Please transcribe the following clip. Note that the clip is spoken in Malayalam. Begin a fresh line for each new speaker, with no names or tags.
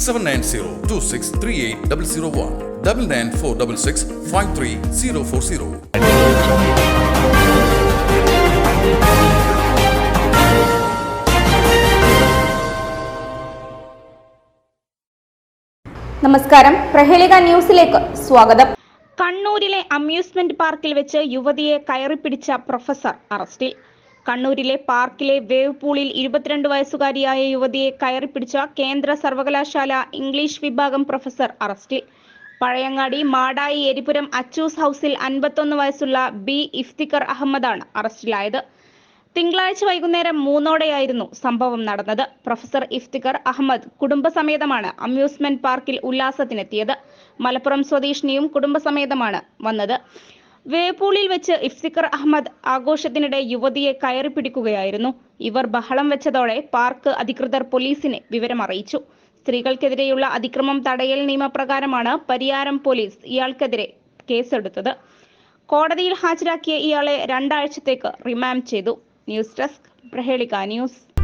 Seven nine zero two six three eight double zero one double nine four double six five three zero four zero
നമസ്കാരം. പ്രഹേളിക ന്യൂസിലേക്ക് സ്വാഗതം.
കണ്ണൂരിലെ അമ്യൂസ്മെന്റ് പാർക്കിൽ വെച്ച് യുവതിയെ കയറിപ്പിടിച്ച പ്രൊഫസർ അറസ്റ്റിൽ. കണ്ണൂരിലെ പാർക്കിലെ വേവ് പൂളിൽ ഇരുപത്തിരണ്ട് വയസ്സുകാരിയായ യുവതിയെ കയറി പിടിച്ച കേന്ദ്ര സർവകലാശാല ഇംഗ്ലീഷ് വിഭാഗം പ്രൊഫസർ അറസ്റ്റിൽ. പഴയങ്ങാടി മാടായി എരിപുരം അച്ചൂസ് ഹൗസിൽ അൻപത്തൊന്ന് വയസ്സുള്ള ബി ഇഫ്തിഖർ അഹമ്മദാണ് അറസ്റ്റിലായത്. തിങ്കളാഴ്ച വൈകുന്നേരം മൂന്നോടെയായിരുന്നു സംഭവം നടന്നത്. പ്രൊഫസർ ഇഫ്തിഖർ അഹമ്മദ് കുടുംബസമേതമാണ് അമ്യൂസ്മെന്റ് പാർക്കിൽ ഉല്ലാസത്തിനെത്തിയത്. മലപ്പുറം സ്വദേശിനിയും കുടുംബസമേതമാണ് വന്നത്. വേപ്പൂളിൽ വെച്ച് ഇഫ്തിഖർ അഹമ്മദ് ആഘോഷത്തിനിടെ യുവതിയെ കയറി പിടിക്കുകയായിരുന്നു. ഇവർ ബഹളം വെച്ചതോടെ പാർക്ക് അധികൃതർ പോലീസിനെ വിവരമറിയിച്ചു. സ്ത്രീകൾക്കെതിരെയുള്ള അതിക്രമം തടയൽ നിയമപ്രകാരമാണ് പരിയാരം പോലീസ് ഇയാൾക്കെതിരെ കേസെടുത്തത്. കോടതിയിൽ ഹാജരാക്കിയ ഇയാളെ രണ്ടാഴ്ചത്തേക്ക് റിമാൻഡ് ചെയ്തു. News desk Prahelika news.